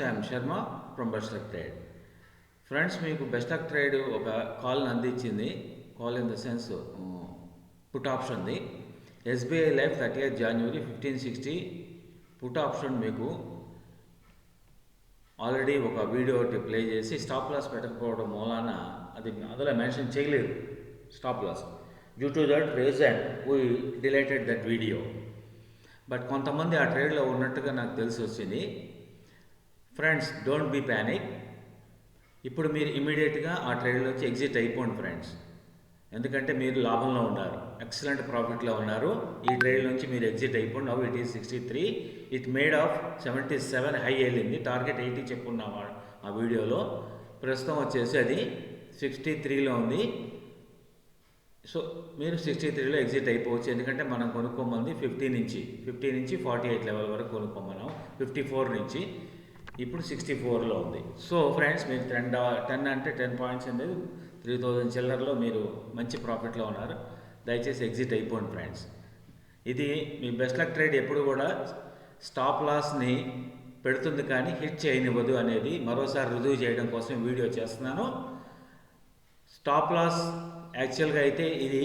Shyam Sharma from best of trade friends మీకు best of trade ఒక కాల్ని అందించింది. Call in the. Sense put ఆప్షన్ది SBI life thirty eighth January fifteen sixty put option మీకు already ఒక video ఒకటి play చేసి stop loss పెట్టకపోవడం మూలాన అది అందులో మెన్షన్ చేయలేదు. Stop loss due to that reason we deleted that video but కొంతమంది ఆ ట్రేడ్లో ఉన్నట్టుగా నాకు తెలిసి వచ్చింది. ఫ్రెండ్స్ డోంట్ బీ ప్యానిక్ ఇప్పుడు మీరు ఇమీడియట్గా ఆ ట్రేడ్లోంచి ఎగ్జిట్ అయిపోండి ఫ్రెండ్స్. ఎందుకంటే మీరు లాభంలో ఉన్నారు. ఎక్సలెంట్ ప్రాఫిట్లో ఉన్నారు. ఈ ట్రేడ్ నుంచి మీరు ఎగ్జిట్ అయిపోండి. Now it is sixty three it made of seventy seven high వెళ్ళింది టార్గెట్ ఎయిటీ చెప్పున్నాం ఆ- ఆ వీడియోలో. ప్రస్తుతం వచ్చేసి అది సిక్స్టీ త్రీలో ఉంది. సో మీరు సిక్స్టీ త్రీలో ఎగ్జిట్ అయిపోవచ్చు. ఎందుకంటే మనం కొనుక్కోమంది ఫిఫ్టీ నుంచి. ఫిఫ్టీ నుంచి ఫార్టీ ఎయిట్ లెవెల్ వరకు కొనుక్కోమన్నాం. ఫిఫ్టీ ఫోర్ నుంచి. ఇప్పుడు సిక్స్టీ ఫోర్లో ఉంది. సో ఫ్రెండ్స్ మీరు టెన్ టెన్ అంటే టెన్ పాయింట్స్ అనేది త్రీ థౌజండ్ చిల్లర్లో మీరు మంచి ప్రాఫిట్లో ఉన్నారు. దయచేసి ఎగ్జిట్ అయిపోండి ఫ్రెండ్స్ ఇది మీ బెస్ట్ లక్ ట్రేడ్ ఎప్పుడు కూడా స్టాప్ లాస్ని పెడుతుంది కానీ హిట్ చేయనివ్వదు అనేది మరోసారి రుజువు చేయడం కోసం వీడియో చేస్తున్నాను. స్టాప్ లాస్ యాక్చువల్గా అయితే ఇది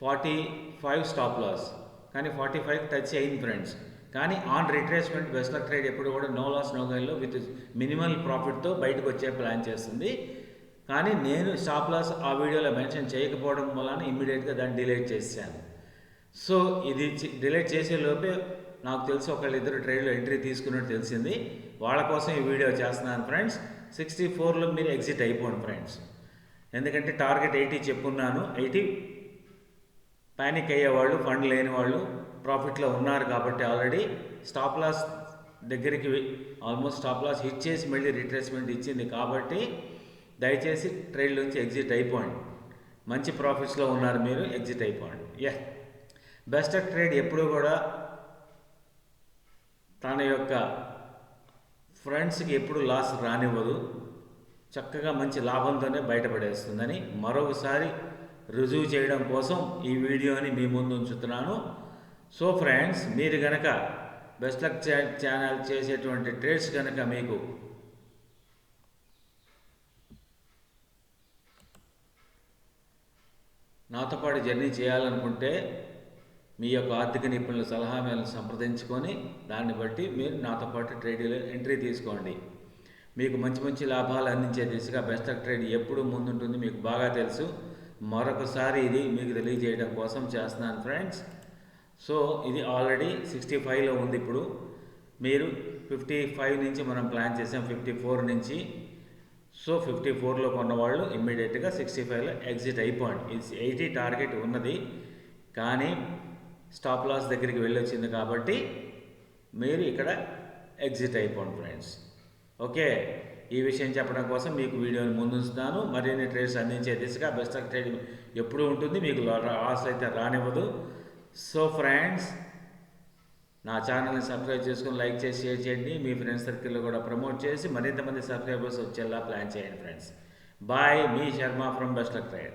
ఫార్టీ ఫైవ్ స్టాప్ లాస్ కానీ ఫార్టీ ఫైవ్ టచ్ అయింది ఫ్రెండ్స్ కానీ on retracement best luck trade ఎప్పుడు కూడా నో లాస్ నో గైన్లో విత్ మినిమల్ ప్రాఫిట్తో బయటకు వచ్చే ప్లాన్ చేస్తుంది. కానీ నేను స్టాప్ లాస్ ఆ వీడియోలో మెన్షన్ చేయకపోవడం వలన ఇమ్మీడియట్గా దాన్ని డిలీట్ చేశాను సో ఇది డిలీట్ చేసే లోపే నాకు తెలిసి ఒకళ్ళిద్దరు ట్రేడ్లో ఎంట్రీ తీసుకున్నట్టు తెలిసింది. వాళ్ళ కోసం ఈ వీడియో చేస్తున్నాను ఫ్రెండ్స్ సిక్స్టీ ఫోర్లో మీరు ఎగ్జిట్ అయిపోండి ఫ్రెండ్స్ ఎందుకంటే టార్గెట్ ఎయిటీ చెప్పున్నాను. ఎయిటీ ప్యానిక్ అయ్యేవాళ్ళు ఫండ్ లేని వాళ్ళు ప్రాఫిట్లో ఉన్నారు కాబట్టి ఆల్రెడీ స్టాప్ లాస్ దగ్గరికి ఆల్మోస్ట్ స్టాప్ లాస్ హిట్ చేసి మళ్ళీ రిట్రేస్మెంట్ ఇచ్చింది కాబట్టి దయచేసి ట్రేడ్ నుంచి ఎగ్జిట్ అయిపోండి. మంచి ప్రాఫిట్స్లో ఉన్నారు మీరు ఎగ్జిట్ అయిపోండి. యా బెస్ట్ ట్రేడ్ ఎప్పుడూ కూడా తన యొక్క ఫ్రెండ్స్కి ఎప్పుడు లాస్ రానివ్వదు. చక్కగా మంచి లాభంతోనే బయటపడేస్తుందని మరొకసారి రుజువు చేయడం కోసం ఈ వీడియోని మీ ముందు ఉంచుతున్నాను. సో ఫ్రెండ్స్ మీరు కనుక బెస్ట్ లక్ ఛానల్ చేసేటువంటి ట్రేడ్స్ కనుక మీకు నాతో పాటు జర్నీ చేయాలనుకుంటే మీ యొక్క ఆర్థిక నిపుణుల సలహా మేలను సంప్రదించుకొని దాన్ని బట్టి మీరు నాతో పాటు ట్రేడీలో ఎంట్రీ తీసుకోండి. మీకు మంచి మంచి లాభాలు అందించే దిశగా బెస్ట్ ఆఫ్ ట్రేడ్ ఎప్పుడు ముందుంటుంది మీకు బాగా తెలుసు. మరొకసారి ఇది మీకు తెలియజేయడం కోసం చేస్తున్నాను ఫ్రెండ్స్ సో ఇది ఆల్రెడీ సిక్స్టీ ఫైవ్లో ఉంది ఇప్పుడు. మీరు ఫిఫ్టీ ఫైవ్ నుంచి మనం ప్లాన్ చేసాం ఫిఫ్టీ ఫోర్ నుంచి. సో ఫిఫ్టీ ఫోర్లో కొన్నవాళ్ళు ఇమ్మీడియట్గా సిక్స్టీ ఫైవ్లో ఎగ్జిట్ అయిపోండి. ఇది ఎయిటీ టార్గెట్ ఉన్నది. కానీ స్టాప్ లాస్ దగ్గరికి వెళ్ళొచ్చింది కాబట్టి మీరు ఇక్కడ ఎగ్జిట్ అయిపోండి ఫ్రెండ్స్. ఓకే? ఈ విషయం చెప్పడం కోసం మీకు వీడియోని ముందుంచుతాను. మరిన్ని ట్రేడ్స్ అందించే దిశగా బెస్ట్ ఆఫ్ ట్రేడ్ ఎప్పుడూ ఉంటుంది. మీకు లాస్ అయితే రానివ్వదు. సో ఫ్రెండ్స్ నా ఛానల్ని సబ్స్క్రైబ్ చేసుకొని లైక్ చేసి షేర్ చేయండి. మీ ఫ్రెండ్స్ సర్కిల్లో కూడా ప్రమోట్ చేసి మరింత మంది సబ్స్క్రైబర్స్ వచ్చేలా ప్లాన్ చేయండి friends bye me Sharma from best luck trade